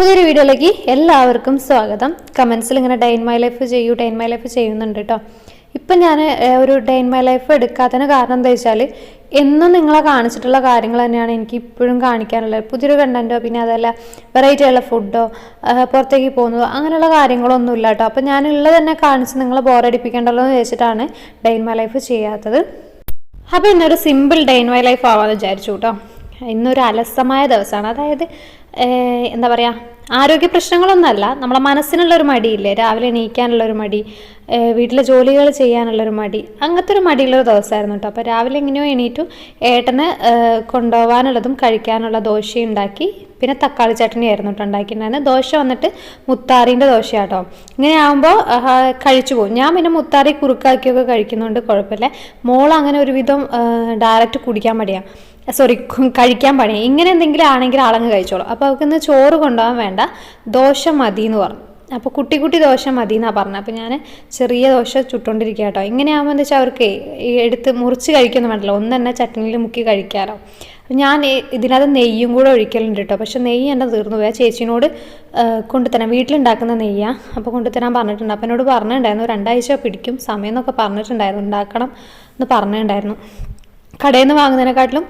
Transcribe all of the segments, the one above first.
പുതിയൊരു വീഡിയോയിലേക്ക് എല്ലാവർക്കും സ്വാഗതം. കമൻസിൽ ഇങ്ങനെ ഡൈൻ മൈ ലൈഫ് ചെയ്യൂ ഡൈൻ മൈ ലൈഫ് ചെയ്യുന്നുണ്ട് കേട്ടോ ഇപ്പം ഞാൻ ഒരു ഡൈൻ മൈ ലൈഫ് എടുക്കാത്തതിന് കാരണം എന്താ വെച്ചാൽ എന്നും നിങ്ങളെ കാണിച്ചിട്ടുള്ള കാര്യങ്ങൾ തന്നെയാണ് എനിക്ക് ഇപ്പോഴും കാണിക്കാനുള്ളത്. പുതിയൊരു കണ്ടന്റോ പിന്നെ അതല്ല വെറൈറ്റി ഉള്ള ഫുഡോ പുറത്തേക്ക് പോകുന്നതോ അങ്ങനെയുള്ള കാര്യങ്ങളൊന്നും ഇല്ല കേട്ടോ അപ്പം ഞാനുള്ളത് തന്നെ കാണിച്ച് നിങ്ങളെ ബോറടിപ്പിക്കേണ്ടല്ലോ എന്ന് വെച്ചിട്ടാണ് ഡൈൻ മൈ ലൈഫ് ചെയ്യാത്തത്. അപ്പോൾ ഇന്നൊരു simple day in my life ആവാമെന്ന് വിചാരിച്ചു കേട്ടോ ഇന്നൊരു അലസമായ ദിവസമാണ്. അതായത് എന്താ പറയുക ആരോഗ്യ പ്രശ്നങ്ങളൊന്നുമല്ല. നമ്മളെ മനസ്സിനുള്ളൊരു മടിയില്ലേ രാവിലെ എണീക്കാനുള്ളൊരു മടി വീട്ടിലെ ജോലികൾ ചെയ്യാനുള്ളൊരു മടി അങ്ങനത്തെ ഒരു മടിയുള്ളൊരു ദിവസമായിരുന്നു കേട്ടോ. അപ്പോൾ രാവിലെ എങ്ങനെയോ എണീറ്റു ഏട്ടന് കൊണ്ടുപോകാനുള്ളതും കഴിക്കാനുള്ള ദോശയും ഉണ്ടാക്കി പിന്നെ തക്കാളി ചട്ടണി ആയിരുന്നു കേട്ടോ ഉണ്ടാക്കിയിട്ടുണ്ടായിരുന്നത്. ദോശ വന്നിട്ട് മുത്താറിന്റെ ദോശയാട്ടോ ഇങ്ങനെ ആകുമ്പോൾ കഴിച്ചു പോകും. ഞാൻ പിന്നെ മുത്താറി കുറുക്കാക്കിയൊക്കെ കഴിക്കുന്നതുകൊണ്ട് കുഴപ്പമില്ല. മോൾ അങ്ങനെ ഒരുവിധം ഡയറക്റ്റ് കുടിക്കാൻ മടിയാണ് സോറി കഴിക്കാൻ പണി. ഇങ്ങനെ എന്തെങ്കിലും ആണെങ്കിൽ ആളങ്ങ് കഴിച്ചോളൂ. അപ്പോൾ അവൾക്ക് ഇന്ന് ചോറ് കൊണ്ടുപോകാൻ വേണ്ട. ദോശ മതി എന്ന് പറഞ്ഞു. അപ്പോൾ കുട്ടി കുട്ടി ദോശ മതി എന്നാണ് പറഞ്ഞത് അപ്പോൾ ഞാൻ ചെറിയ ദോശ ചുട്ടുകൊണ്ടിരിക്കുക കേട്ടോ ഇങ്ങനെയാകുമ്പോൾ എന്താ വെച്ചാൽ അവർക്ക് എടുത്ത് മുറിച്ച് കഴിക്കൊന്നും വേണ്ടല്ലോ. ഒന്ന് തന്നെ ചട്ടനിയിൽ മുക്കി കഴിക്കാറോ അപ്പം ഞാൻ ഇതിനകത്ത് നെയ്യും കൂടെ ഒഴിക്കലുണ്ട് കേട്ടോ പക്ഷേ നെയ്യ് എന്റെ തീർന്നു പോയി. ആ ചേച്ചിനോട് ആ, കൊണ്ടുതരാം. വീട്ടിലുണ്ടാക്കുന്ന നെയ്യാണ് അപ്പോൾ കൊണ്ടുതരാൻ പറഞ്ഞിട്ടുണ്ട്. അപ്പം എന്നോട് പറഞ്ഞിട്ടുണ്ടായിരുന്നു. രണ്ടാഴ്ച പിടിക്കും. സമയം എന്നൊക്കെ പറഞ്ഞിട്ടുണ്ടായിരുന്നു. ഉണ്ടാക്കണം എന്ന് പറഞ്ഞിട്ടുണ്ടായിരുന്നു. കടയിൽ നിന്ന് വാങ്ങുന്നതിനെക്കാട്ടിലും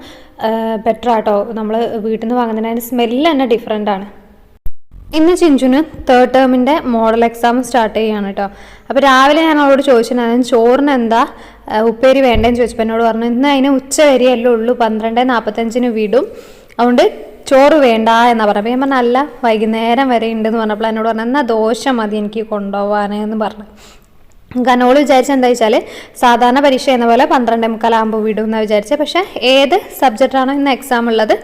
ബെറ്റർ ആട്ടോ. നമ്മൾ വീട്ടിൽ നിന്ന് വാങ്ങുന്നതിന് അതിന്റെ സ്മെല്ല് തന്നെ ഡിഫറെന്റ് ആണ്. ഇന്ന് ചിഞ്ചുന് തേർഡ് ടേമിന്റെ മോഡൽ എക്സാം സ്റ്റാർട്ട് ചെയ്യുകയാണ് കേട്ടോ അപ്പോൾ രാവിലെ ഞാൻ അവളോട് ചോദിച്ചിട്ടുണ്ടായിരുന്നു ചോറിന് എന്താ? ഉപ്പേരി വേണ്ടതെന്ന് ചോദിച്ചപ്പോൾ എന്നോട് പറഞ്ഞു ഇന്ന് അതിന് ഉച്ച വരെയല്ലേ ഉള്ളൂ പന്ത്രണ്ട് നാൽപ്പത്തഞ്ചിന് വിടും. അതുകൊണ്ട് ചോറ് വേണ്ട എന്നാ പറഞ്ഞപ്പോൾ ഞാൻ പറഞ്ഞ അല്ല വൈകുന്നേരം വരെ ഉണ്ടെന്ന് പറഞ്ഞപ്പോൾ എന്നോട് പറഞ്ഞു എന്നാൽ ദോശ മതി എനിക്ക് കൊണ്ടുപോകാനെന്ന് പറഞ്ഞു. ഓൾ വിചാരിച്ച എന്താ വെച്ചാൽ സാധാരണ പരീക്ഷ എന്ന പോലെ പന്ത്രണ്ടേ മുക്കാലാകുമ്പോൾ വിടും എന്നാണ് വിചാരിച്ചത് പക്ഷേ ഏത് സബ്ജക്റ്റാണോ ഇന്ന് എക്സാം ഉള്ളത്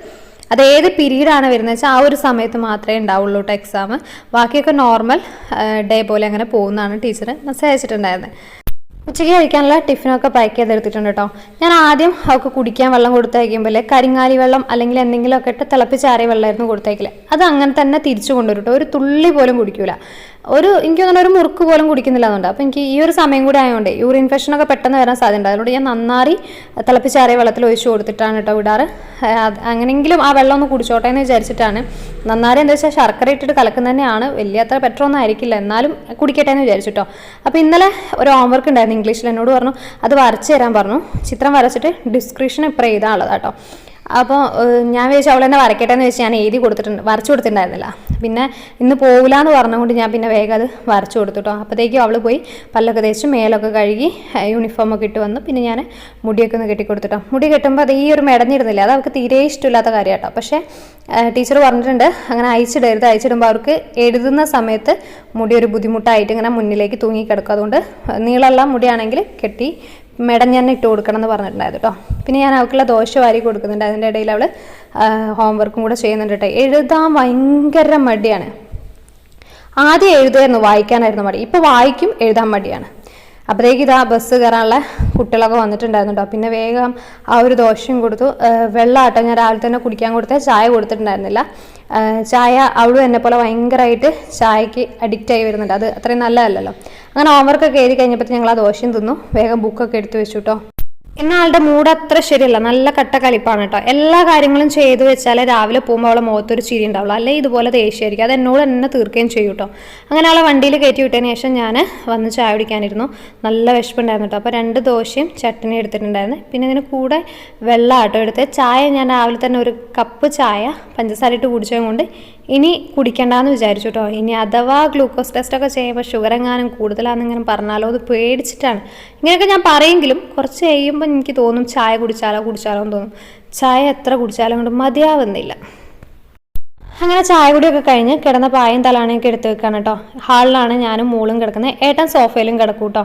അത് ഏത് പീരീഡാണ് വരുന്നത് വെച്ചാൽ ആ ഒരു സമയത്ത് മാത്രമേ ഉണ്ടാവുള്ളൂ കേട്ടോ എക്സാം ബാക്കിയൊക്കെ നോർമൽ ഡേ പോലെ അങ്ങനെ പോകുന്നതാണ് ടീച്ചർ മെസ്സേജ് അയച്ചിട്ടുണ്ടായിരുന്നത് ഉച്ചയ്ക്ക് കഴിക്കാനുള്ള ടിഫിനൊക്കെ പാക്ക് ചെയ്തെടുത്തിട്ടുണ്ട് കേട്ടോ ഞാൻ ആദ്യം അവൾക്ക് കുടിക്കാൻ വെള്ളം കൊടുത്തയക്കുമ്പോൾ കരിങ്ങാലി വെള്ളം അല്ലെങ്കിൽ എന്തെങ്കിലുമൊക്കെ ഇട്ട് തിളപ്പിച്ചാറിയ വെള്ളമായിരുന്നു കൊടുത്തയക്കില്ല അത് അങ്ങനെ തന്നെ തിരിച്ചു കൊണ്ടുവരും കേട്ടോ ഒരു തുള്ളി പോലും കുടിക്കൂല. ഒരു എനിക്ക് തോന്നുന്നു ഒരു മുറുക്ക് പോലും കുടിക്കുന്നില്ല എന്നുണ്ട് അപ്പോൾ എനിക്ക് ഈ ഒരു സമയം കൂടി ആയതുകൊണ്ട് യൂറിൻ ഇൻഫെക്ഷൻ ഒക്കെ പെട്ടെന്ന് വരാൻ സാധ്യതയുണ്ട്. അതുകൊണ്ട് ഞാൻ നന്നാറി തിളപ്പിച്ചാറിയ വെള്ളത്തിൽ ഒഴിച്ച് കൊടുത്തിട്ടാണ് കേട്ടോ വിടാറ്. അങ്ങനെങ്കിലും ആ വെള്ളം ഒന്ന് കുടിച്ചോട്ടെ എന്ന് വിചാരിച്ചിട്ടാണ്. നന്നാരി എന്താ വെച്ചാൽ ശർക്കര ഇട്ടിട്ട് കലക്കുന്ന തന്നെയാണ്. വലിയ അത്ര പെട്രോന്നും ആയിരിക്കില്ല. എന്നാലും കുടിക്കട്ടെ എന്ന് വിചാരിച്ചിട്ടോ അപ്പോൾ ഇന്നലെ ഒരു ഹോംവർക്ക് ഉണ്ടായിരുന്നു ഇംഗ്ലീഷിൽ എന്നോട് പറഞ്ഞു. അത് വരച്ച് തരാൻ പറഞ്ഞു. ചിത്രം വരച്ചിട്ട് ഡിസ്ക്രിപ്ഷൻ ഇപ്പം ചെയ്താൽ കേട്ടോ. അപ്പോൾ ഞാൻ വിചാരിച്ചു അവൾ തന്നെ വരയ്ക്കട്ടെ എന്ന് വെച്ച് ഞാൻ എഴുതി കൊടുത്തിട്ടുണ്ട് വരച്ചു കൊടുത്തിട്ടുണ്ടായിരുന്നില്ല. പിന്നെ ഇന്ന് പോകില്ല എന്ന് പറഞ്ഞുകൊണ്ട് ഞാൻ പിന്നെ വേഗം അത് വരച്ചു കൊടുത്തു അപ്പോഴത്തേക്കും അവൾ പോയി പല്ലൊക്കെ തേച്ച് മേലൊക്കെ കഴുകി യൂണിഫോം ഒക്കെ ഇട്ട് വന്നു. പിന്നെ ഞാൻ മുടിയൊക്കെ ഒന്ന് കെട്ടി കൊടുത്തിട്ടോ. മുടി കെട്ടുമ്പോൾ അത് ഈ ഒരു മെടഞ്ഞിരുന്നില്ല അത് അവർക്ക് തീരെ ഇഷ്ടമില്ലാത്ത കാര്യം കേട്ടോ പക്ഷേ ടീച്ചർ പറഞ്ഞിട്ടുണ്ട് അങ്ങനെ അയച്ചിടരുത്. അയച്ചിടുമ്പോൾ അവർക്ക് എഴുതുന്ന സമയത്ത് മുടി ഒരു ബുദ്ധിമുട്ടായിട്ട് ഇങ്ങനെ മുന്നിലേക്ക് തൂങ്ങിക്കിടക്കും. അതുകൊണ്ട് നീളമുള്ള മുടിയാണെങ്കിൽ കെട്ടി മെടഞ്ഞ് തന്നെ ഇട്ട് കൊടുക്കണം എന്ന് പറഞ്ഞിട്ടുണ്ടായിരുന്നു കേട്ടോ പിന്നെ ഞാൻ അവൾക്കുള്ള ദോശ വാരി കൊടുക്കുന്നുണ്ട്. അതിന്റെ ഇടയിൽ അവൾ ഹോംവർക്കും കൂടെ ചെയ്യുന്നുണ്ട് കേട്ടോ എഴുതാൻ ഭയങ്കര മടിയാണ്. ആദ്യം എഴുതുമായിരുന്നു വായിക്കാനായിരുന്നു മടി. ഇപ്പോൾ വായിക്കും എഴുതാൻ മടിയാണ്. അപ്പോഴേക്ക് ഇതാ ബസ് കയറാനുള്ള കുട്ടികളൊക്കെ വന്നിട്ടുണ്ടായിരുന്നു കേട്ടോ പിന്നെ വേഗം ആ ഒരു ദോശയും കൊടുത്തു. വെള്ളം ആട്ടോ ഞാൻ രാവിലെ തന്നെ കുടിക്കാൻ കൊടുത്ത. ചായ കൊടുത്തിട്ടുണ്ടായിരുന്നില്ല. ആ, ചായ അവളും എന്നെ പോലെ ഭയങ്കരമായിട്ട് ചായക്ക് അഡിക്റ്റ് ആയി വരുന്നുണ്ട്. അത് അത്രയും നല്ലതല്ലല്ലോ. അങ്ങനെ ഹോംവർക്കൊക്കെ എഴുതി കഴിഞ്ഞപ്പോൾ ഞങ്ങൾ ആ ദോശയും തിന്നു. വേഗം ബുക്കൊക്കെ എടുത്തു വെച്ചു കേട്ടോ ഇന്ന ആളുടെ മൂഡ് അത്ര ശരിയല്ല. നല്ല കട്ട കലിപ്പാണ് കേട്ടോ. എല്ലാ കാര്യങ്ങളും ചെയ്തു വെച്ചാൽ രാവിലെ പോകുമ്പോൾ അവളെ മുഖത്തൊരു ചിരി ഉണ്ടാവുള്ളൂ. അല്ലെ ഇതുപോലെ ദേഷ്യമായിരിക്കും. അത് എന്നോട് തന്നെ തീർക്കുകയും ചെയ്യും കേട്ടോ. അങ്ങനെ അവളെ വണ്ടിയിൽ കയറ്റി വിട്ടതിന് ശേഷം ഞാൻ വന്ന് ചായ കുടിക്കാനിരുന്നു. നല്ല വിശപ്പുണ്ടായിരുന്നു കേട്ടോ. അപ്പോൾ രണ്ട് ദോശയും ചട്ടനി എടുത്തിട്ടുണ്ടായിരുന്നു. പിന്നെ ഇതിന് കൂടെ വെള്ളം ആട്ടോ എടുത്ത് ചായ ഞാൻ രാവിലെ തന്നെ ഒരു കപ്പ് ചായ പഞ്ചസാര ഇട്ട് കുടിച്ചത് കൊണ്ട് ഇനി കുടിക്കണ്ടെന്ന് വിചാരിച്ചു കേട്ടോ ഇനി അഥവാ ഗ്ലൂക്കോസ് ടെസ്റ്റ് ഒക്കെ ചെയ്യുമ്പോൾ ഷുഗർ എങ്ങാനും കൂടുതലാണെന്നിങ്ങനെ പറഞ്ഞാലോ അത് പേടിച്ചിട്ടാണ്. ഇങ്ങനെയൊക്കെ ഞാൻ പറയെങ്കിലും കുറച്ച് കഴിയുമ്പോൾ എനിക്ക് തോന്നും ചായ കുടിച്ചാലോ കുടിച്ചാലോ എന്ന് തോന്നും. ചായ എത്ര കുടിച്ചാലും കൊണ്ട് മതിയാവുന്നില്ല. അങ്ങനെ ചായ കുടിയൊക്കെ കഴിഞ്ഞ് കിടന്ന പായും തലാണയൊക്കെ എടുത്ത് വെക്കാണ് കേട്ടോ ഹാളിലാണ് ഞാനും മോളും കിടക്കുന്നത്. ഏട്ടൻ സോഫയിലും കിടക്കും കേട്ടോ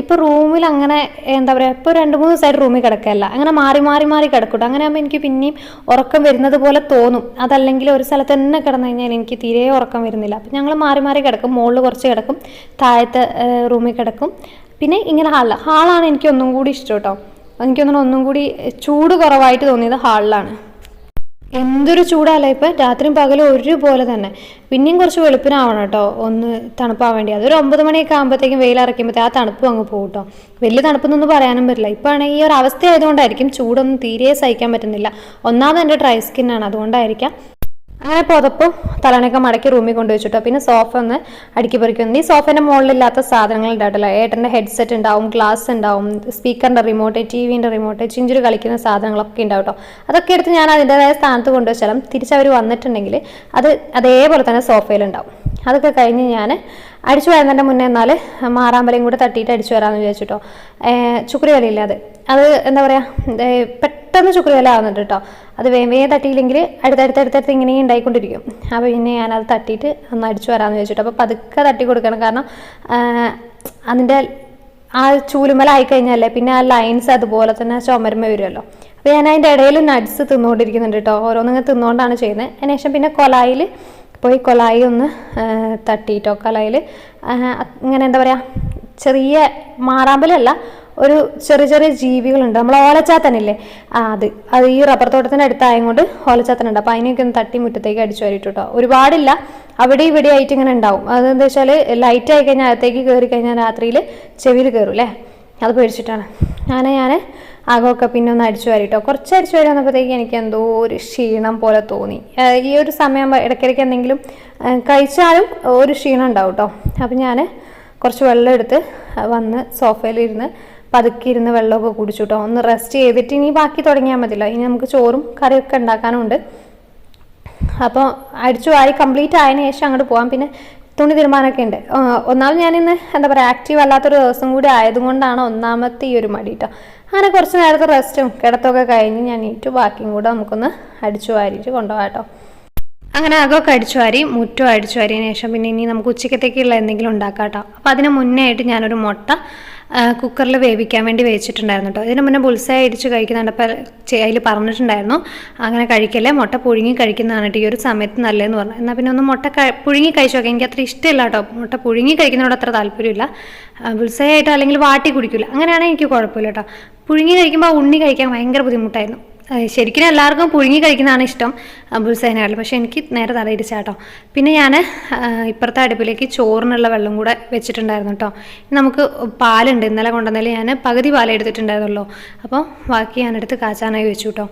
ഇപ്പോൾ റൂമിൽ അങ്ങനെ എന്താ പറയുക ഇപ്പോൾ രണ്ട് മൂന്ന് ദിവസമായിട്ട് റൂമിൽ കിടക്കുകയല്ല അങ്ങനെ മാറി മാറി മാറി കിടക്കൂട്ടോ. അങ്ങനെ ആകുമ്പോൾ എനിക്ക് പിന്നെയും ഉറക്കം വരുന്നത് പോലെ തോന്നും. അതല്ലെങ്കിൽ ഒരു സ്ഥലത്ത് തന്നെ കിടന്നു കഴിഞ്ഞാൽ എനിക്ക് തീരെ ഉറക്കം വരുന്നില്ല. അപ്പം ഞങ്ങൾ മാറി മാറി കിടക്കും. മുകളിൽ കുറച്ച് കിടക്കും. താഴത്തെ റൂമിൽ കിടക്കും. പിന്നെ ഇങ്ങനെ ഹാളിൽ ഹാളാണ് എനിക്ക് ഒന്നും കൂടി ഇഷ്ടം കേട്ടോ. എനിക്കൊന്നും ഒന്നും കൂടി ചൂട് കുറവായിട്ട് തോന്നിയത് ഹാളിലാണ്. എന്തൊരു ചൂടാല്ല ഇപ്പം? രാത്രിയും പകലും ഒരുപോലെ തന്നെ. പിന്നെയും കുറച്ച് വെളുപ്പിനാവണം കേട്ടോ. ഒന്ന് തണുപ്പാൻ വേണ്ടി. അതൊരു ഒമ്പത് മണിയൊക്കെ ആകുമ്പോഴത്തേക്കും വെയിലിറക്കുമ്പോഴത്തേ ആ തണുപ്പ് അങ്ങ് പോകും കേട്ടോ. വലിയ തണുപ്പൊന്നും പറയാനും പറ്റില്ല. ഇപ്പം ഈ ഒരു അവസ്ഥ ആയതുകൊണ്ടായിരിക്കും ചൂടൊന്നും തീരെ സഹിക്കാൻ പറ്റുന്നില്ല. ഒന്നാമത് എന്റെ ഡ്രൈ സ്കിന്നാണ്. അതുകൊണ്ടായിരിക്കാം. അങ്ങനെ പുതപ്പും തലണയൊക്കെ മടക്കി റൂമിൽ കൊണ്ടു കൊണ്ടുവച്ചിട്ടോ പിന്നെ സോഫ ഒന്ന് അടുക്കി പറിക്കുന്നു ഈ സോഫേന്റെ മുകളിലില്ലാത്ത സാധനങ്ങൾ ഉണ്ടാവില്ല ഏട്ടന്റെ ഹെഡ്സെറ്റ് ഉണ്ടാവും ഗ്ലാസ് ഉണ്ടാവും സ്പീക്കറിന്റെ റിമോട്ട് ടി വിന്റെ റിമോട്ട് ചിഞ്ചിരി കളിക്കുന്ന സാധനങ്ങളൊക്കെ ഉണ്ടാവും കേട്ടോ അതൊക്കെ എടുത്ത് ഞാൻ അതിന്റെതായ സ്ഥാനത്ത് കൊണ്ടുവച്ചാലും തിരിച്ചവർ വന്നിട്ടുണ്ടെങ്കിൽ അത് അതേപോലെ തന്നെ സോഫയിലുണ്ടാവും അതൊക്കെ കഴിഞ്ഞ് ഞാൻ അടിച്ചു വരുന്നതിന്റെ മുന്നേ എന്നാൽ മാറാമ്പലയും കൂടെ തട്ടിയിട്ട് അടിച്ചു വരാമെന്ന് വിചാരിച്ചിട്ടോ ചുക്കുരി വിലയില്ല അത്? അത് എന്താ പറയുക പെട്ടെന്ന് ശുക്രിയല ആവുന്നുണ്ട് കേട്ടോ അത് വേഗം തട്ടിയില്ലെങ്കിൽ അടുത്തടുത്തടുത്തടുത്ത് ഇങ്ങനെ ഉണ്ടായിക്കൊണ്ടിരിക്കും. അപ്പോൾ പിന്നെ ഞാനത് തട്ടിയിട്ട് ഒന്ന് അടിച്ചു വരാമെന്ന് വെച്ചിട്ട് അപ്പോൾ പതുക്കെ തട്ടി കൊടുക്കണം. കാരണം അതിന്റെ ആ ചൂലുമലായി കഴിഞ്ഞാലേ പിന്നെ ആ ലൈൻസ് അതുപോലെ തന്നെ ചുമരുമ വരുമല്ലോ അപ്പോൾ ഞാൻ അതിന്റെ ഇടയിൽ നട്സ് തിന്നുകൊണ്ടിരിക്കുന്നുണ്ട് കേട്ടോ ഓരോന്നിങ്ങനെ തിന്നുകൊണ്ടാണ് ചെയ്യുന്നത്. അതിനുശേഷം പിന്നെ കൊലായിൽ പോയി കൊലായി ഒന്ന് തട്ടിയിട്ടോ. കൊലായിൽ ഇങ്ങനെ എന്താ പറയുക ചെറിയ മാറാമ്പലല്ല ഒരു ചെറിയ ചെറിയ ജീവികളുണ്ട്. നമ്മൾ ഓലച്ചാത്തനില്ലേ? ആ അത്. അത് ഈ റബ്ബർ തോട്ടത്തിന്റെ അടുത്തായതുകൊണ്ട് ഓലച്ചാത്തനുണ്ട്. അപ്പോൾ അതിനെയൊക്കെ ഒന്ന് തട്ടി മുറ്റത്തേക്ക് അടിച്ചു വരിട്ടു കേട്ടോ. ഒരുപാടില്ല. അവിടെ ഇവിടെ ആയിട്ട് ഇങ്ങനെ ഉണ്ടാവും. അതെന്താ വെച്ചാൽ ലൈറ്റ് ആയി കഴിഞ്ഞാൽ അകത്തേക്ക് കയറി കഴിഞ്ഞാൽ രാത്രിയിൽ ചെവിയിൽ കയറും അല്ലേ അത് പേടിച്ചിട്ടാണ്. അങ്ങനെ ഞാൻ ആകമൊക്കെ പിന്നെ ഒന്ന് അടിച്ചു വരിട്ടോ. കുറച്ച് അടിച്ചു വരി വന്നപ്പോഴത്തേക്ക് എനിക്ക് എന്തോ ഒരു ക്ഷീണം പോലെ തോന്നി. ഈ ഒരു സമയം ഇടയ്ക്കിടയ്ക്ക് എന്തെങ്കിലും കഴിച്ചാലും ഒരു ക്ഷീണം ഉണ്ടാവും കേട്ടോ അപ്പം ഞാൻ കുറച്ച് വെള്ളം എടുത്ത് വന്ന് സോഫയിലിരുന്ന് പതുക്കി ഇരുന്ന് വെള്ളമൊക്കെ കുടിച്ചു കേട്ടോ ഒന്ന് റെസ്റ്റ് ചെയ്തിട്ട് ഇനി ബാക്കി തുടങ്ങിയാൽ മതിയല്ലോ. ഇനി നമുക്ക് ചോറും കറിയൊക്കെ ഉണ്ടാക്കാനുണ്ട്. അപ്പോൾ അടിച്ചു വാരി കംപ്ലീറ്റ് ആയതിനു ശേഷം അങ്ങോട്ട് പോകാം പിന്നെ തുണി തീരുമാനമൊക്കെ ഉണ്ട്. ഒന്നാമത് ഞാനിന്ന് എന്താ പറയുക ആക്റ്റീവ് അല്ലാത്തൊരു ദിവസം കൂടി ആയതുകൊണ്ടാണ് ഒന്നാമത്തെ ഈ ഒരു മടി കേട്ടോ അങ്ങനെ കുറച്ച് നേരത്തെ റെസ്റ്റും കിടത്തൊക്കെ കഴിഞ്ഞ് ഞാൻ നീറ്റ് ബാക്കിയും കൂടെ നമുക്കൊന്ന് അടിച്ചു വാരിയിട്ട് കൊണ്ടുപോകാം കേട്ടോ അങ്ങനെ അകമൊക്കെ അടിച്ചു വാരി മുറ്റം അടിച്ചു വാരിയതിന് ശേഷം പിന്നെ ഇനി നമുക്ക് ഉച്ചക്കത്തേക്കുള്ള എന്തെങ്കിലും ഉണ്ടാക്കാം കേട്ടോ അപ്പോൾ അതിന് മുന്നേ ആയിട്ട് ഞാനൊരു മുട്ട കുക്കറിൽ വേവിക്കാൻ വേണ്ടി വേവിച്ചിട്ടുണ്ടായിരുന്നു കേട്ടോ. ഇതിന് മുന്നേ ബുൾസായി അടിച്ച് കഴിക്കുന്നുണ്ട് അപ്പോൾ അതിൽ പറഞ്ഞിട്ടുണ്ടായിരുന്നു. അങ്ങനെ കഴിക്കല്ലേ മുട്ട പുഴുങ്ങി കഴിക്കുന്നതാണ് കേട്ടോ ഈ ഒരു സമയത്ത് നല്ലതെന്ന് പറഞ്ഞു എന്നാൽ പിന്നെ ഒന്ന് മുട്ട പുഴുങ്ങി കഴിച്ചു നോക്കാം. എനിക്ക് അത്ര ഇഷ്ടമില്ല കേട്ടോ മുട്ട പുഴുങ്ങി കഴിക്കുന്നതിനോട് അത്ര താല്പര്യമില്ല. ബുൾസായി അല്ലെങ്കിൽ വാട്ടി കുടിക്കില്ല അങ്ങനെയാണെങ്കിൽ എനിക്ക് കുഴപ്പമില്ല കേട്ടോ പുഴുങ്ങി കഴിക്കുമ്പോൾ ഉണ്ണി കഴിക്കാൻ ഭയങ്കര ബുദ്ധിമുട്ടായിരുന്നു. ശരിക്കും എല്ലാവർക്കും പുഴുങ്ങി കഴിക്കുന്നതാണ് ഇഷ്ടം ബുൾസേനകളിൽ പക്ഷേ എനിക്ക് നേരെ തലയിരിച്ചാട്ടോ പിന്നെ ഞാൻ ഇപ്പുറത്തെ അടുപ്പിലേക്ക് ചോറിനുള്ള വെള്ളം കൂടെ വെച്ചിട്ടുണ്ടായിരുന്നു കേട്ടോ. നമുക്ക് പാലുണ്ട്. ഇന്നലെ കൊണ്ടുവന്നതിൽ ഞാൻ പകുതി പാൽ എടുത്തിട്ടുണ്ടായിരുന്നല്ലോ. അപ്പോൾ ബാക്കി ഞാനെടുത്ത് കാച്ചാനായി വെച്ചു കേട്ടോ.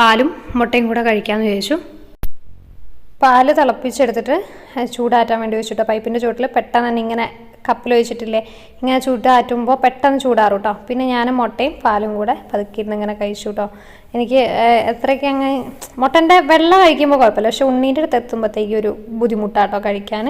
പാലും മുട്ടയും കൂടെ കഴിക്കാമെന്ന് വിചാരിച്ചു. പാൽ തിളപ്പിച്ചെടുത്തിട്ട് ചൂടാറ്റാൻ വേണ്ടി വെച്ചിട്ടോ പൈപ്പിന്റെ ചുവട്ടിൽ പെട്ടെന്ന് തന്നെ ഇങ്ങനെ കപ്പിൽ വെച്ചിട്ടില്ലേ ഇങ്ങനെ ചൂടാറ്റുമ്പോൾ പെട്ടെന്ന് ചൂടാറും കേട്ടോ പിന്നെ ഞാൻ മുട്ടയും പാലും കൂടെ പതുക്കിയിരുന്ന് ഇങ്ങനെ കഴിച്ചു കേട്ടോ എനിക്ക് എത്രയ്ക്ക് അങ്ങ് മുട്ടന്റെ വെള്ളം കഴിക്കുമ്പോൾ കുഴപ്പമില്ല. പക്ഷെ ഉണ്ണീന്റെ അടുത്ത് എത്തുമ്പോഴത്തേക്കും ഒരു ബുദ്ധിമുട്ടാട്ടോ കഴിക്കാൻ.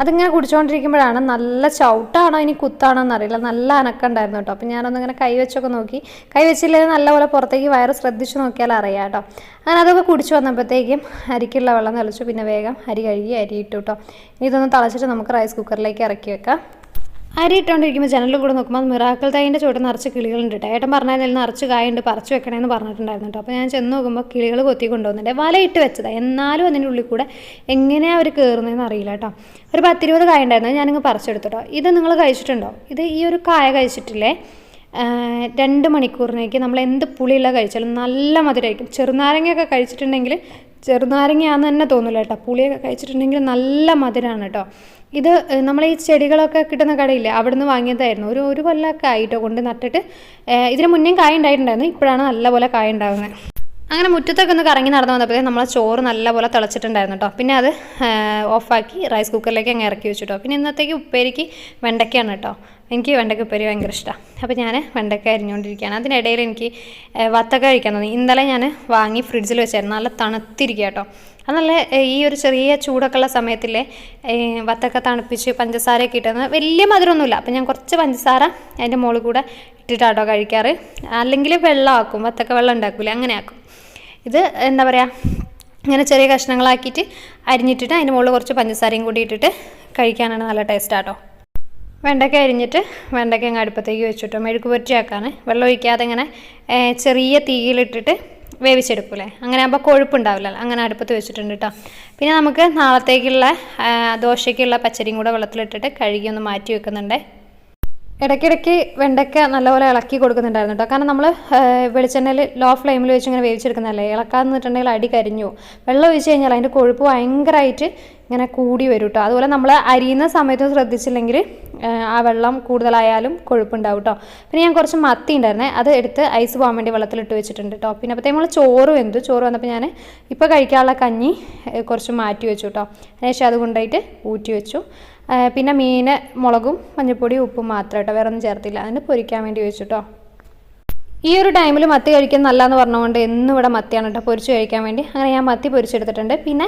അതിങ്ങനെ കുടിച്ചുകൊണ്ടിരിക്കുമ്പോഴാണ് നല്ല ചവിട്ടാണോ ഇനി കുത്താണോ എന്നറിയില്ല. നല്ല അനക്കുണ്ടായിരുന്നു കേട്ടോ. അപ്പം ഞാനൊന്നിങ്ങനെ കൈവച്ചൊക്കെ നോക്കി. കൈവച്ചില്ലെങ്കിൽ നല്ലപോലെ പുറത്തേക്ക് വയറ് ശ്രദ്ധിച്ച് നോക്കിയാൽ അറിയാം കേട്ടോ. അങ്ങനെ അതൊക്കെ കുടിച്ചു വന്നപ്പോഴത്തേക്കും അരിക്കുള്ള വെള്ളം തിളച്ചു. പിന്നെ വേഗം അരി കഴുകി അരി ഇട്ടു കേട്ടോ. ഇനി ഇതൊന്ന് തിളച്ചിട്ട് നമുക്ക് റൈസ് കുക്കറിലേക്ക് ഇറക്കി വെക്കാം. അരി ഇട്ടുകൊണ്ടിരിക്കുമ്പോൾ ജനലിൽ കൂടെ നോക്കുമ്പോൾ മിറാക്കൽ തൈന്റെ ചുവട്ട് നിറച്ച് കിളികളുണ്ട് കേട്ടോ ഏട്ടൻ പറഞ്ഞതിൽ നിറച്ച് കായുണ്ട് പറിച്ചു വെക്കണമെന്ന് പറഞ്ഞിട്ടുണ്ടായിരുന്നു കേട്ടോ അപ്പോൾ ഞാൻ ചെന്ന് നോക്കുമ്പോൾ കിളികൾ കൊത്തി കൊണ്ടുപോകുന്നുണ്ട് വലയിട്ട് വെച്ചതാണ് എന്നാലും അതിന്റെ ഉള്ളിൽ കൂടെ എങ്ങനെയാണ് അവർ കയറുന്നതെന്ന് അറിയില്ല കേട്ടോ ഒരു പത്തിരുപത് കായ ഉണ്ടായിരുന്നു ഞാനിങ്ങ് പറിച്ചെടുത്തു ഇത് നിങ്ങൾ കഴിച്ചിട്ടുണ്ടോ? ഇത് ഈ ഒരു കായ കഴിച്ചിട്ടില്ലേ? രണ്ട് മണിക്കൂറിനേക്ക് നമ്മൾ എന്ത് പുളിയുള്ള കഴിച്ചാലും നല്ല മധുരമായിരിക്കും ചെറുനാരങ്ങയൊക്കെ കഴിച്ചിട്ടുണ്ടെങ്കിൽ ചെറുനാരങ്ങയാണെന്ന് തന്നെ തോന്നില്ല കേട്ടോ പുളിയൊക്കെ കഴിച്ചിട്ടുണ്ടെങ്കിൽ നല്ല മധുരമാണ് കേട്ടോ ഇത് നമ്മൾ ഈ ചെടികളൊക്കെ കിട്ടുന്ന കടയില്ലേ അവിടുന്ന് വാങ്ങിയതായിരുന്നു. ഒരു ഒരു കൊല്ലമൊക്കെ ആയിട്ടോ കൊണ്ട് നട്ടിട്ട് ഇതിന് മുന്നേ കായ ഉണ്ടായിട്ടുണ്ടായിരുന്നു. ഇപ്പോഴാണ് നല്ലപോലെ കായ ഉണ്ടാകുന്നത് അങ്ങനെ മുറ്റത്തൊക്കെ ഒന്ന് കറങ്ങി നടന്നു വന്നപ്പോൾ നമ്മളെ ചോറ് നല്ലപോലെ തിളച്ചിട്ടുണ്ടായിരുന്നു കേട്ടോ പിന്നെ അത് ഓഫാക്കി റൈസ് കുക്കറിലേക്ക് അങ്ങ് ഇറക്കി വെച്ചു കേട്ടോ പിന്നെ ഇന്നത്തേക്ക് ഉപ്പേരിക്ക് വെണ്ടയ്ക്കാണ് കേട്ടോ എനിക്ക് വെണ്ടയ്ക്ക ഉപ്പേരി ഭയങ്കര ഇഷ്ടമാണ് അപ്പോൾ ഞാൻ വെണ്ടയ്ക്ക അരിഞ്ഞുകൊണ്ടിരിക്കുകയാണ് അതിനിടയിൽ എനിക്ക് വത്തക്ക കഴിക്കാൻ തോന്നി. ഇന്നലെ ഞാൻ വാങ്ങി ഫ്രിഡ്ജിൽ വെച്ചായിരുന്നു. നല്ല തണുത്തിരിക്കുക കേട്ടോ അത് ഈ ഒരു ചെറിയ ചൂടൊക്കെ ഉള്ള സമയത്തിലെ വത്തക്ക തണുപ്പിച്ച് പഞ്ചസാരയൊക്കെ ഇട്ടുന്നത് വലിയ മധുരമൊന്നുമില്ല. അപ്പം ഞാൻ കുറച്ച് പഞ്ചസാര അതിന്റെ മുകളിൽ കൂടെ ഇട്ടിട്ടാട്ടോ കഴിക്കാറ്. അല്ലെങ്കിൽ വെള്ളമാക്കും വത്തക്ക വെള്ളം ഉണ്ടാക്കില്ല അങ്ങനെ ആക്കും. ഇത് എന്താ പറയുക ഇങ്ങനെ ചെറിയ കഷ്ണങ്ങളാക്കിയിട്ട് അരിഞ്ഞിട്ടിട്ട് അതിന്റെ മുകളിൽ കുറച്ച് പഞ്ചസാരയും കൂടി ഇട്ടിട്ട് കഴിക്കാനാണ് നല്ല ടേസ്റ്റാട്ടോ. വെണ്ടയ്ക്ക അരിഞ്ഞിട്ട് വെണ്ടയ്ക്ക അങ്ങ് അടുപ്പത്തേക്ക് വെച്ചിട്ടോ. മെഴുക്ക് പുരട്ടിയാക്കാണ് വെള്ളം ഒഴിക്കാതെ ഇങ്ങനെ ചെറിയ തീയിലിട്ടിട്ട് വേവിച്ചെടുക്കൂലേ അങ്ങനെ ആകുമ്പോൾ കൊഴുപ്പുണ്ടാവില്ലല്ലോ. അങ്ങനെ അടുപ്പത്ത് വെച്ചിട്ടുണ്ട് കേട്ടോ പിന്നെ നമുക്ക് നാളത്തേക്കുള്ള ദോശയ്ക്കുള്ള പച്ചരിയും കൂടെ വെള്ളത്തിലിട്ടിട്ട് കഴുകി ഒന്ന് മാറ്റി വെക്കുന്നുണ്ട്. ഇടയ്ക്കിടയ്ക്ക് വെണ്ടയ്ക്ക നല്ലപോലെ ഇളക്കി കൊടുക്കുന്നുണ്ടായിരുന്നു കേട്ടോ കാരണം നമ്മൾ വെളിച്ചെണ്ണയിൽ ലോ ഫ്ലെയിമിൽ വെച്ച് ഇങ്ങനെ വേവിച്ചെടുക്കുന്നതല്ലേ? ഇളക്കാന്ന് വെച്ചിട്ടുണ്ടെങ്കിൽ അടി കരിഞ്ഞു. വെള്ളം ഒഴിച്ച് കഴിഞ്ഞാൽ അതിന്റെ കൊഴുപ്പ് ഭയങ്കരമായിട്ട് ഇങ്ങനെ കൂടി വരും കേട്ടോ അതുപോലെ നമ്മൾ അരിയുന്ന സമയത്ത് ശ്രദ്ധിച്ചില്ലെങ്കിൽ ആ വെള്ളം കൂടുതലായാലും കൊഴുപ്പുണ്ടാവും കേട്ടോ പിന്നെ ഞാൻ കുറച്ച് മത്തി ഉണ്ടായിരുന്നേ അത് എടുത്ത് ഐസ് പോകാൻ വേണ്ടി വെള്ളത്തിലിട്ട് വെച്ചിട്ടുണ്ട് കേട്ടോ പിന്നെ അപ്പോഴത്തേക്ക് നമ്മൾ ചോറ് വെന്തു. ചോറ് വന്നപ്പോൾ ഞാൻ ഇപ്പോൾ കഴിക്കാനുള്ള കഞ്ഞി കുറച്ച് മാറ്റി വെച്ചു കേട്ടോ അതിനുശേഷം അത് കൊണ്ടുപോയിട്ട് ഊറ്റി വെച്ചു. പിന്നെ മീൻ മുളകും മഞ്ഞൾപ്പൊടിയും ഉപ്പും മാത്രം കേട്ടോ വേറെ ഒന്നും ചേർത്തില്ല. അതിന് പൊരിക്കാൻ വേണ്ടി വെച്ചു കേട്ടോ ഈ ഒരു ടൈമിൽ മത്തി കഴിക്കാൻ നല്ലതെന്ന് പറഞ്ഞുകൊണ്ട് എന്നും ഇവിടെ മത്തിയാണ് കേട്ടോ പൊരിച്ച് കഴിക്കാൻ വേണ്ടി. അങ്ങനെ ഞാൻ മത്തി പൊരിച്ചെടുത്തിട്ടുണ്ട്. പിന്നെ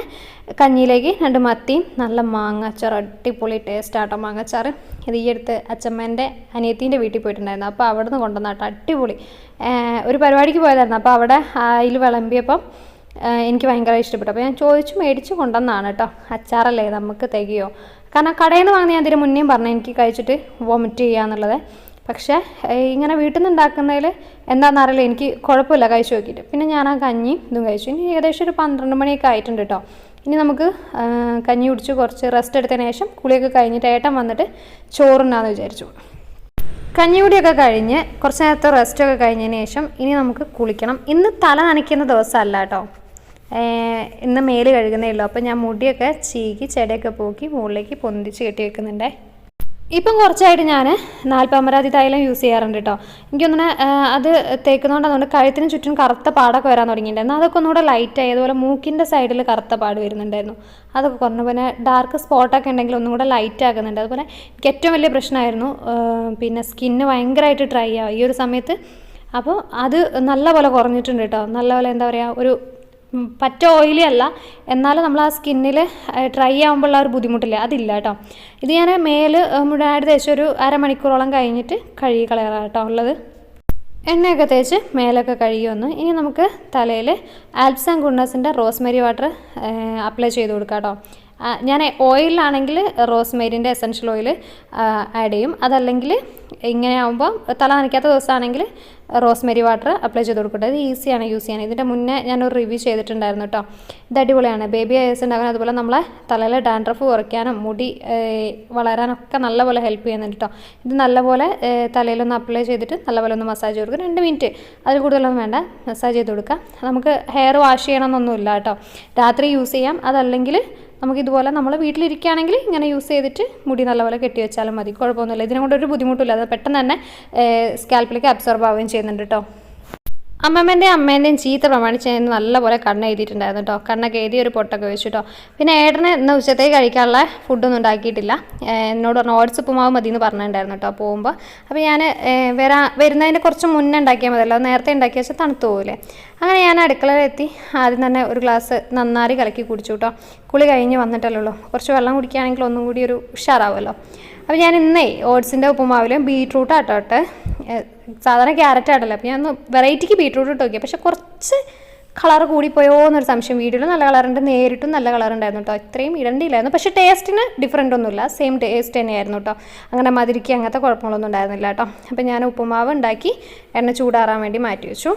കഞ്ഞിയിലേക്ക് രണ്ട് മത്തിയും നല്ല മാങ്ങാച്ചാർ അടിപൊളി ടേസ്റ്റ് ആട്ടോ മാങ്ങാച്ചാർ ഇത് ഈ അടുത്ത് അച്ചമ്മേന്റെ അനിയത്തീന്റെ വീട്ടിൽ പോയിട്ടുണ്ടായിരുന്നു. അപ്പോൾ അവിടെ നിന്ന് കൊണ്ടുവന്ന കേട്ടോ അടിപൊളി. ഒരു പരിപാടിക്ക് പോയതായിരുന്നു. അപ്പോൾ അവിടെ അതിൽ വിളമ്പിയപ്പം എനിക്ക് ഭയങ്കര ഇഷ്ടപ്പെട്ടു. അപ്പോൾ ഞാൻ ചോദിച്ചു മേടിച്ച് കൊണ്ടുവന്നാണ് കേട്ടോ. അച്ചാറല്ലേ നമുക്ക് തികയോ? കാരണം കടയിൽ നിന്ന് വാങ്ങുന്ന ഞാൻ ഇതിന് മുന്നേയും പറഞ്ഞു എനിക്ക് കഴിച്ചിട്ട് വോമിറ്റ് ചെയ്യാന്നുള്ളത് പക്ഷേ ഇങ്ങനെ വീട്ടിൽ നിന്ന് ഉണ്ടാക്കുന്നതിൽ എന്താണെന്നറിയില്ല എനിക്ക് കുഴപ്പമില്ല കഴിച്ചു നോക്കിയിട്ട്. പിന്നെ ഞാൻ ആ കഞ്ഞി ഇതും കഴിച്ചു. ഇനി ഏകദേശം ഒരു പന്ത്രണ്ട് മണിയൊക്കെ ആയിട്ടുണ്ട് കേട്ടോ. ഇനി നമുക്ക് കഞ്ഞി കുടിച്ച് കുറച്ച് റെസ്റ്റ് എടുത്തതിന് ശേഷം കുളിയൊക്കെ കഴിഞ്ഞിട്ട് ഏട്ടൻ വന്നിട്ട് ചോറുണ്ടാന്ന് വിചാരിച്ചു. കഞ്ഞികുടിയൊക്കെ കഴിഞ്ഞ് കുറച്ച് നേരത്തെ റെസ്റ്റൊക്കെ കഴിഞ്ഞതിന് ശേഷം ഇനി നമുക്ക് കുളിക്കണം. ഇന്ന് തല നനയ്ക്കുന്ന ദിവസമല്ല കേട്ടോ. ഇന്ന് മേൽ കഴുകുന്നേ ഉള്ളൂ. അപ്പോൾ ഞാൻ മുടിയൊക്കെ ചീകി ചെടിയൊക്കെ പോക്കി മുകളിലേക്ക് പൊന്തിച്ച് കെട്ടി വെക്കുന്നുണ്ടേ. ഇപ്പം കുറച്ചായിട്ട് ഞാൻ നാൽപ്പമരാതി തൈലം യൂസ് ചെയ്യാറുണ്ട് കേട്ടോ. എനിക്കൊന്നിനെ അത് തേക്കുന്നതുകൊണ്ട് അതുകൊണ്ട് കഴുത്തിന് ചുറ്റും കറുത്ത പാടൊക്കെ വരാൻ തുടങ്ങിയിട്ടുണ്ടായിരുന്നു അതൊക്കെ ഒന്നുകൂടെ ലൈറ്റായി അതുപോലെ മൂക്കിന്റെ സൈഡിൽ കറുത്ത പാട് വരുന്നുണ്ടായിരുന്നു. അതൊക്കെ കുറഞ്ഞു. പിന്നെ ഡാർക്ക് സ്പോട്ടൊക്കെ ഉണ്ടെങ്കിൽ ഒന്നും കൂടെ ലൈറ്റ് ആക്കുന്നുണ്ട്. അതുപോലെ എനിക്ക് ഏറ്റവും വലിയ പ്രശ്നമായിരുന്നു പിന്നെ സ്കിന്ന് ഭയങ്കരമായിട്ട് ഡ്രൈ ആവും ഈ ഒരു സമയത്ത്. അപ്പോൾ അത് നല്ലപോലെ കുറഞ്ഞിട്ടുണ്ട് കേട്ടോ. നല്ലപോലെ എന്താ പറയുക ഒരു പറ്റ ഓയിലി അല്ല. എന്നാലും നമ്മൾ ആ സ്കിന്നിൽ ഡ്രൈ ആകുമ്പോഴുള്ള ഒരു ബുദ്ധിമുട്ടില്ല? അതില്ല കേട്ടോ ഇത് ഞാൻ മേൽ മുഴുവനായിട്ട് തേച്ച് ഒരു അരമണിക്കൂറോളം കഴിഞ്ഞിട്ട് കഴുകി കളയാറാണ് കേട്ടോ ഉള്ളത്. എണ്ണയൊക്കെ തേച്ച് മേലൊക്കെ കഴുകി വന്നു ഇനി നമുക്ക് തലയിൽ ആൽപ്സ് ആൻഡ് ഗുണ്ണസിന്റെ റോസ്മെരി വാട്ടർ അപ്ലൈ ചെയ്ത് കൊടുക്കാം കേട്ടോ ഞാൻ ഓയിലാണെങ്കിൽ റോസ്മേരിന്റെ എസൻഷ്യൽ ഓയിൽ ആഡ് ചെയ്യും. അതല്ലെങ്കിൽ ഇങ്ങനെ ആകുമ്പോൾ തല നനയ്ക്കാത്ത ദിവസമാണെങ്കിൽ റോസ്മേരി വാട്ടർ അപ്ലൈ ചെയ്ത് കൊടുക്കട്ടെ ഇത് ഈസിയാണ് യൂസ് ചെയ്യാൻ. ഇതിന്റെ മുന്നേ ഞാനൊരു റിവ്യൂ ചെയ്തിട്ടുണ്ടായിരുന്നു കേട്ടോ. ഇത് അടിപൊളിയാണ്. ബേബി ഹെയർസ് ഉണ്ടാകാൻ അതുപോലെ നമ്മളെ തലയിലെ ഡാൻഡ്രഫ് കുറയ്ക്കാനും മുടി വളരാനൊക്കെ നല്ലപോലെ ഹെൽപ്പ് ചെയ്യുന്നുണ്ട് കേട്ടോ. ഇത് നല്ലപോലെ തലയിലൊന്ന് അപ്ലൈ ചെയ്തിട്ട് നല്ലപോലെ ഒന്ന് മസാജ് കൊടുക്കുക രണ്ട് മിനിറ്റ്. അതിൽ കൂടുതലൊന്നും വേണ്ട. മസാജ് ചെയ്ത് കൊടുക്കുക നമുക്ക് ഹെയർ വാഷ് ചെയ്യണമെന്നൊന്നുമില്ല കേട്ടോ. രാത്രി യൂസ് ചെയ്യാം. അതല്ലെങ്കിൽ നമുക്ക് ഇതുപോലെ നമ്മൾ വീട്ടിലിരിക്കുകയാണെങ്കിൽ ഇങ്ങനെ യൂസ് ചെയ്തിട്ട് മുടി നല്ലപോലെ കെട്ടി വെച്ചാലും മതി. കുഴപ്പമൊന്നുമില്ല. ഇതിനെ കൊണ്ടൊരു ബുദ്ധിമുട്ടില്ല അത് പെട്ടെന്ന് തന്നെ സ്കാൽപ്പിലേക്ക് അബ്സോർബ് ആവുകയും ചെയ്യുന്നുണ്ട് കേട്ടോ അമ്മമ്മേന്റെയും അമ്മേന്റെയും ചീത്ത പ്രമാണിച്ച് ഞാൻ നല്ലപോലെ കണ്ണ് എഴുതിയിട്ടുണ്ടായിരുന്നു കേട്ടോ കണ്ണൊക്കെ എഴുതി ഒരു പൊട്ടൊക്കെ വെച്ചു കേട്ടോ പിന്നെ ഏട്ടന് ഇന്ന് ഉച്ചത്തേക്ക് കഴിക്കാനുള്ള ഫുഡൊന്നും ഉണ്ടാക്കിയിട്ടില്ല. എന്നോട് പറഞ്ഞു ഓട്സ് ഉപ്പുമാവ് മതി എന്ന് പറഞ്ഞിട്ടുണ്ടായിരുന്നു കേട്ടോ പോകുമ്പോൾ അപ്പോൾ ഞാൻ വരാ വരുന്നതിന്റെ കുറച്ച് മുന്നേ ഉണ്ടാക്കിയാൽ മതിയല്ലോ. നേരത്തെ ഉണ്ടാക്കിയ വെച്ചാൽ തണുത്തു പോകില്ലേ അങ്ങനെ ഞാൻ അടുക്കളയിലെത്തി ആദ്യം തന്നെ ഒരു ഗ്ലാസ് നന്നാരി കലക്കി കുടിച്ചു കേട്ടോ കുളി കഴിഞ്ഞ് വന്നിട്ടല്ലോ കുറച്ച് വെള്ളം കുടിക്കുകയാണെങ്കിൽ ഒന്നും കൂടി ഒരു ഉഷാറാവുമല്ലോ. അപ്പോൾ ഞാൻ ഇന്നേ ഓട്സിന്റെ ഉപ്പുമാവിലും ബീട്രൂട്ട് ആട്ടോട്ടെ സാധാരണ ക്യാരറ്റ് ആണല്ലോ അപ്പോൾ ഞാൻ വെറൈറ്റിക്ക് ബീട്രൂട്ട് ഇട്ട് നോക്കിയാൽ പക്ഷെ കുറച്ച് കളർ കൂടിപ്പോയോ എന്നൊരു സംശയം. വീഡിയോയിൽ നല്ല കളറുണ്ട് നേരിട്ടും നല്ല കളർ ഉണ്ടായിരുന്നു കേട്ടോ ഇത്രയും ഇടണ്ടിയില്ലായിരുന്നു പക്ഷേ ടേസ്റ്റിന് ഡിഫറന്റ് ഒന്നുമില്ല. സെയിം ടേസ്റ്റ് തന്നെയായിരുന്നു കേട്ടോ അങ്ങനെ മതിരിക്ക് അങ്ങനത്തെ കുഴപ്പങ്ങളൊന്നും ഉണ്ടായിരുന്നില്ല കേട്ടോ അപ്പോൾ ഞാൻ ഉപ്പുമാവ് ഉണ്ടാക്കി എണ്ണ ചൂടാറാൻ വേണ്ടി മാറ്റി വെച്ചു.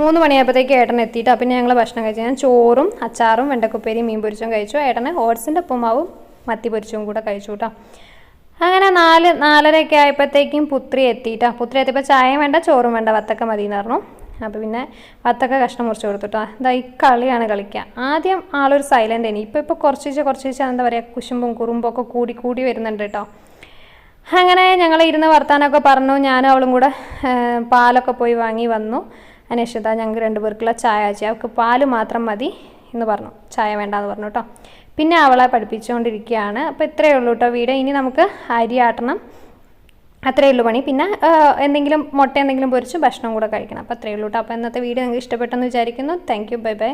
മൂന്ന് മണിയായപ്പോഴത്തേക്ക് ഏട്ടൻ എത്തിയിട്ട് അപ്പം ഞങ്ങൾ ഭക്ഷണം കഴിച്ചു ഞാൻ ചോറും അച്ചാറും വെണ്ടക്കുപ്പേരിയും മീൻ പൊരിച്ചും കഴിച്ചു. ഏട്ടന് ഓട്സിന്റെ ഉപ്പുമാവും മത്തി പൊരിച്ചും കൂടെ കഴിച്ചു കേട്ടോ അങ്ങനെ നാല് നാലരയൊക്കെ ആയപ്പോഴത്തേക്കും പുത്രി എത്തിയിട്ടാ. പുത്രി എത്തിയപ്പോൾ ചായയും വേണ്ട ചോറും വേണ്ട വത്തക്ക മതി എന്ന് പറഞ്ഞു. അപ്പോൾ പിന്നെ വത്തക്ക കഷ്ണം മുറിച്ച് കൊടുത്തിട്ടോ. ഇതാ ഈ കളിയാണ് കളിക്കുക ആദ്യം ആളൊരു സൈലന്റ് ഇനി ഇപ്പോൾ ഇപ്പോൾ കുറച്ച് കുറച്ച് എന്താ പറയുക കുശുമ്പും കുറുമ്പും ഒക്കെ കൂടി കൂടി വരുന്നുണ്ട് കേട്ടോ. അങ്ങനെ ഞങ്ങൾ ഇരുന്ന് വർത്താനമൊക്കെ പറഞ്ഞു. ഞാനും അവളും കൂടെ പാലൊക്കെ പോയി വാങ്ങി വന്നു. അനേഷിത ഞങ്ങൾക്ക് രണ്ടുപേർക്കുള്ള ചായ ചായ അവൾക്ക് പാൽ മാത്രം മതി എന്ന് പറഞ്ഞു. ചായ വേണ്ടാന്ന് പറഞ്ഞു കേട്ടോ. പിന്നെ അവളെ പഠിപ്പിച്ചുകൊണ്ടിരിക്കുകയാണ് അപ്പോൾ ഇത്രയേ ഉള്ളൂ കേട്ടോ വീട്. ഇനി നമുക്ക് അരി ആട്ടണം. അത്രയേ ഉള്ളൂ പണി. പിന്നെ എന്തെങ്കിലും മുട്ട എന്തെങ്കിലും പൊരിച്ച് ഭക്ഷണം കൂടെ കഴിക്കണം. അപ്പോൾ അത്രയേ ഉള്ളൂ കേട്ടോ അപ്പോൾ ഇന്നത്തെ വീഡിയോ നിങ്ങൾക്ക് ഇഷ്ടപ്പെട്ടെന്ന് വിചാരിക്കുന്നു. Thank you bye bye